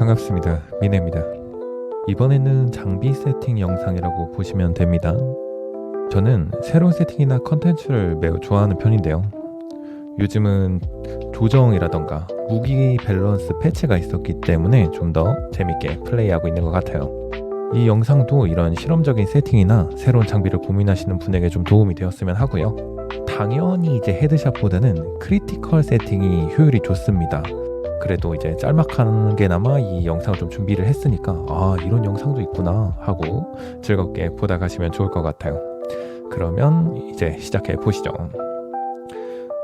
반갑습니다. 미네입니다. 이번에는 장비 세팅 영상이라고 보시면 됩니다. 저는 새로운 세팅이나 컨텐츠를 매우 좋아하는 편인데요. 요즘은 조정이라던가 무기 밸런스 패치가 있었기 때문에 좀 더 재밌게 플레이하고 있는 것 같아요. 이 영상도 이런 실험적인 세팅이나 새로운 장비를 고민하시는 분에게 좀 도움이 되었으면 하고요. 당연히 이제 헤드샷보다는 크리티컬 세팅이 효율이 좋습니다. 그래도 이제 짤막하게나마 이 영상을 좀 준비를 했으니까 아 이런 영상도 있구나 하고 즐겁게 보다 가시면 좋을 것 같아요. 그러면 이제 시작해 보시죠.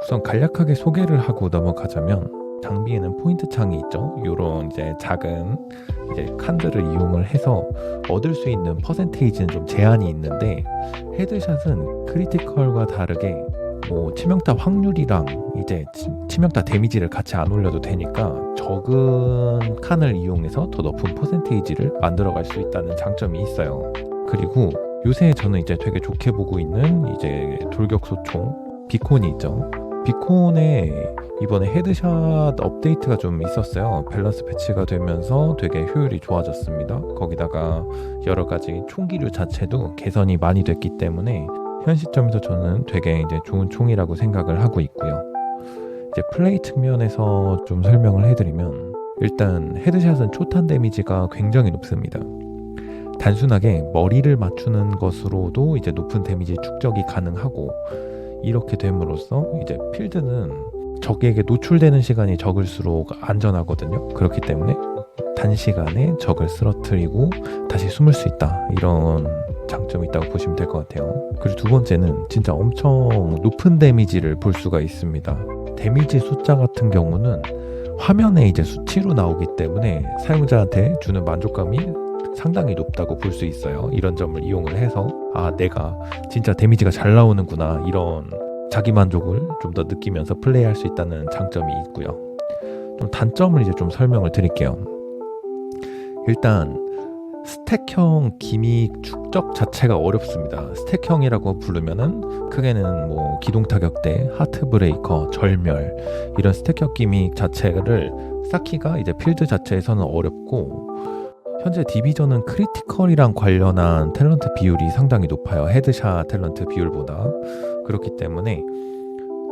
우선 간략하게 소개를 하고 넘어가자면 장비에는 포인트 창이 있죠. 이런 이제 작은 이제 칸들을 이용을 해서 얻을 수 있는 퍼센테이지는 좀 제한이 있는데 헤드샷은 크리티컬과 다르게 뭐 치명타 확률이랑 이제 치- 치명타 데미지를 같이 안 올려도 되니까 적은 칸을 이용해서 더 높은 퍼센테이지를 만들어갈 수 있다는 장점이 있어요. 그리고 요새 저는 이제 되게 좋게 보고 있는 이제 돌격소총 비콘이 있죠. 비콘에 이번에 헤드샷 업데이트가 좀 있었어요. 밸런스 패치가 되면서 되게 효율이 좋아졌습니다. 거기다가 여러 가지 총기류 자체도 개선이 많이 됐기 때문에 현 시점에서 저는 되게 이제 좋은 총이라고 생각을 하고 있고요. 이제 플레이 측면에서 좀 설명을 해드리면 일단 헤드샷은 초탄 데미지가 굉장히 높습니다. 단순하게 머리를 맞추는 것으로도 이제 높은 데미지 축적이 가능하고 이렇게 됨으로써 이제 필드는 적에게 노출되는 시간이 적을수록 안전하거든요. 그렇기 때문에 단시간에 적을 쓰러뜨리고 다시 숨을 수 있다. 이런 장점이 있다고 보시면 될 것 같아요. 그리고 두 번째는 진짜 엄청 높은 데미지를 볼 수가 있습니다. 데미지 숫자 같은 경우는 화면에 이제 수치로 나오기 때문에 사용자한테 주는 만족감이 상당히 높다고 볼 수 있어요. 이런 점을 이용을 해서 아 내가 진짜 데미지가 잘 나오는구나 이런 자기 만족을 좀 더 느끼면서 플레이할 수 있다는 장점이 있고요. 좀 단점을 이제 좀 설명을 드릴게요. 일단 스택형 기믹 축적 자체가 어렵습니다. 스택형이라고 부르면은 크게는 뭐 기동 타격대, 하트 브레이커, 절멸 이런 스택형 기믹 자체를 쌓기가 이제 필드 자체에서는 어렵고 현재 디비전은 크리티컬이랑 관련한 탤런트 비율이 상당히 높아요. 헤드샷 탤런트 비율보다 그렇기 때문에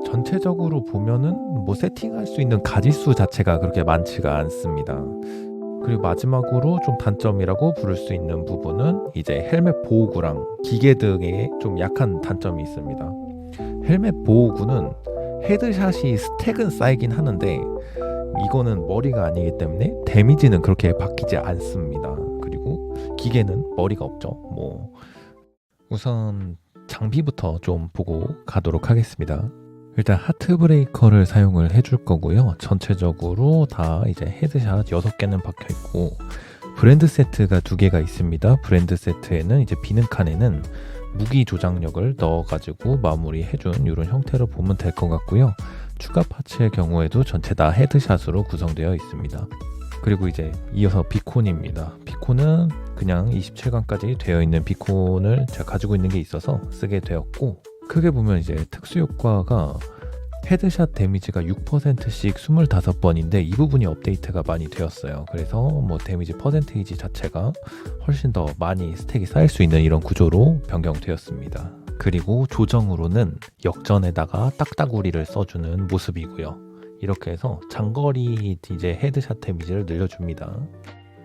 전체적으로 보면은 뭐 세팅할 수 있는 가지수 자체가 그렇게 많지가 않습니다. 그리고 마지막으로 좀 단점이라고 부를 수 있는 부분은 이제 헬멧 보호구랑 기계 등에 좀 약한 단점이 있습니다. 헬멧 보호구는 헤드샷이 스택은 쌓이긴 하는데 이거는 머리가 아니기 때문에 데미지는 그렇게 바뀌지 않습니다. 그리고 기계는 머리가 없죠. 뭐 우선 장비부터 좀 보고 가도록 하겠습니다. 일단 하트 브레이커를 사용을 해줄 거고요. 전체적으로 다 이제 헤드샷 6개는 박혀 있고 브랜드 세트가 두 개가 있습니다. 브랜드 세트에는 이제 비는 칸에는 무기 조작력을 넣어가지고 마무리해준 이런 형태로 보면 될 것 같고요. 추가 파츠의 경우에도 전체 다 헤드샷으로 구성되어 있습니다. 그리고 이제 이어서 비콘입니다. 비콘은 그냥 27강까지 되어 있는 비콘을 제가 가지고 있는 게 있어서 쓰게 되었고 크게 보면 이제 특수 효과가 헤드샷 데미지가 6%씩 25번인데 이 부분이 업데이트가 많이 되었어요. 그래서 뭐 데미지 퍼센테이지 자체가 훨씬 더 많이 스택이 쌓일 수 있는 이런 구조로 변경되었습니다. 그리고 조정으로는 역전에다가 딱따구리를 써주는 모습이고요. 이렇게 해서 장거리 이제 헤드샷 데미지를 늘려줍니다.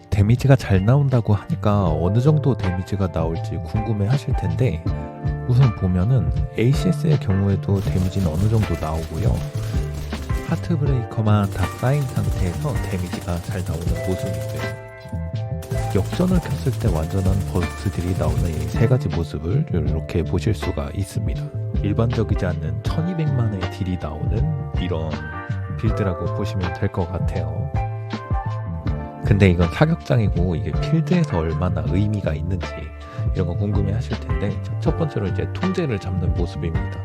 데미지가 잘 나온다고 하니까 어느 정도 데미지가 나올지 궁금해 하실 텐데 우선 보면은 ACS의 경우에도 데미지는 어느 정도 나오고요. 하트 브레이커만 다 쌓인 상태에서 데미지가 잘 나오는 모습이고요. 역전을 켰을 때 완전한 버스트들이 나오는 이 세 가지 모습을 이렇게 보실 수가 있습니다. 일반적이지 않는 1200만의 딜이 나오는 이런 빌드라고 보시면 될 것 같아요. 근데 이건 사격장이고 이게 필드에서 얼마나 의미가 있는지 이런 거 궁금해 하실 텐데 첫 번째로 이제 통제를 잡는 모습입니다.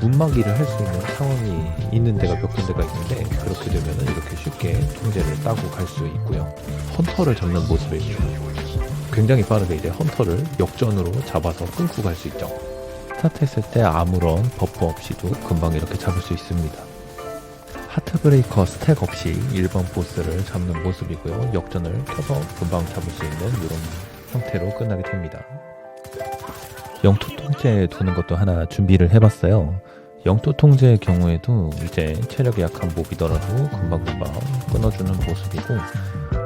문막이를 할 수 있는 상황이 있는 데가 몇 군데가 있는데 그렇게 되면 이렇게 쉽게 통제를 따고 갈 수 있고요. 헌터를 잡는 모습입니다. 굉장히 빠르게 이제 헌터를 역전으로 잡아서 끊고 갈 수 있죠. 스타트 했을 때 아무런 버프 없이도 금방 이렇게 잡을 수 있습니다. 하트브레이커 스택 없이 1번 보스를 잡는 모습이고요. 역전을 켜서 금방 잡을 수 있는 이런 형태로 끝나게 됩니다. 영토 통제에 두는 것도 하나 준비를 해봤어요. 영토 통제의 경우에도 이제 체력이 약한 몹이더라도 금방금방 끊어주는 모습이고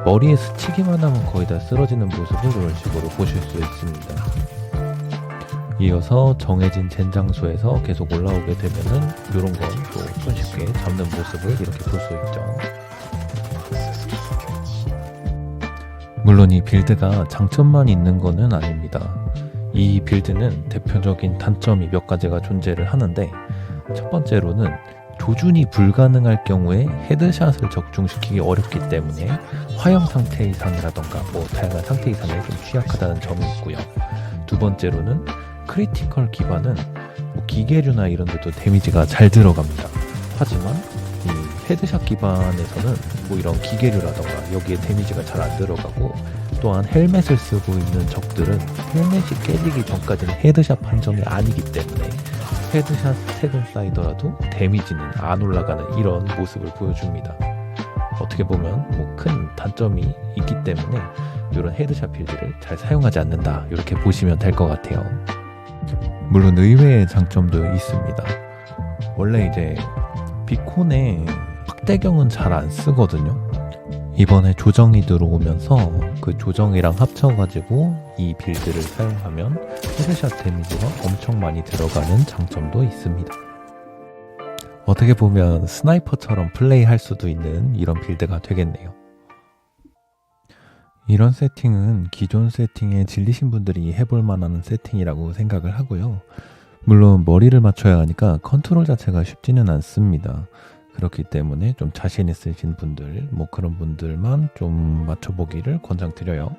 머리에 스치기만 하면 거의 다 쓰러지는 모습을 이런 식으로 보실 수 있습니다. 이어서 정해진 젠장소에서 계속 올라오게 되면은 이런 건 또 손쉽게 잡는 모습을 이렇게 볼 수 있죠. 물론 이 빌드가 장점만 있는 거는 아닙니다. 이 빌드는 대표적인 단점이 몇 가지가 존재를 하는데 첫 번째로는 조준이 불가능할 경우에 헤드샷을 적중시키기 어렵기 때문에 화염 상태 이상이라던가 뭐 다양한 상태 이상에 좀 취약하다는 점이 있고요. 두 번째로는 크리티컬 기반은 뭐 기계류나 이런 데도 데미지가 잘 들어갑니다. 하지만 이 헤드샷 기반에서는 뭐 이런 기계류라던가 여기에 데미지가 잘 안 들어가고 또한 헬멧을 쓰고 있는 적들은 헬멧이 깨지기 전까지는 헤드샷 판정이 아니기 때문에 헤드샷 스택은 쌓이더라도 데미지는 안 올라가는 이런 모습을 보여줍니다. 어떻게 보면 뭐 큰 단점이 있기 때문에 이런 헤드샷 필드를 잘 사용하지 않는다 이렇게 보시면 될 것 같아요. 물론 의외의 장점도 있습니다. 원래 이제 비콘에 확대경은 잘 안 쓰거든요. 이번에 조정이 들어오면서 그 조정이랑 합쳐가지고 이 빌드를 사용하면 헤드샷 데미지가 엄청 많이 들어가는 장점도 있습니다. 어떻게 보면 스나이퍼처럼 플레이할 수도 있는 이런 빌드가 되겠네요. 이런 세팅은 기존 세팅에 질리신 분들이 해볼 만한 세팅이라고 생각을 하고요. 물론 머리를 맞춰야 하니까 컨트롤 자체가 쉽지는 않습니다. 그렇기 때문에 좀 자신 있으신 분들, 뭐 그런 분들만 좀 맞춰보기를 권장드려요.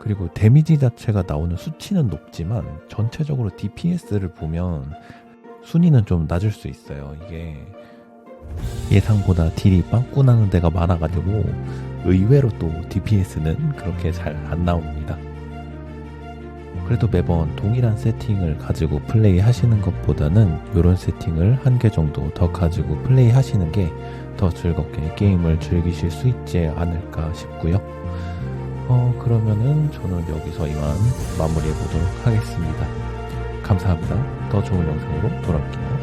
그리고 데미지 자체가 나오는 수치는 높지만 전체적으로 DPS를 보면 순위는 좀 낮을 수 있어요. 이게 예상보다 딜이 빵꾸 나는 데가 많아가지고 의외로 또 DPS는 그렇게 잘 안 나옵니다. 그래도 매번 동일한 세팅을 가지고 플레이 하시는 것보다는 이런 세팅을 한 개 정도 더 가지고 플레이 하시는 게 더 즐겁게 게임을 즐기실 수 있지 않을까 싶고요. 어, 그러면은 저는 여기서 이만 마무리해 보도록 하겠습니다. 감사합니다. 더 좋은 영상으로 돌아올게요.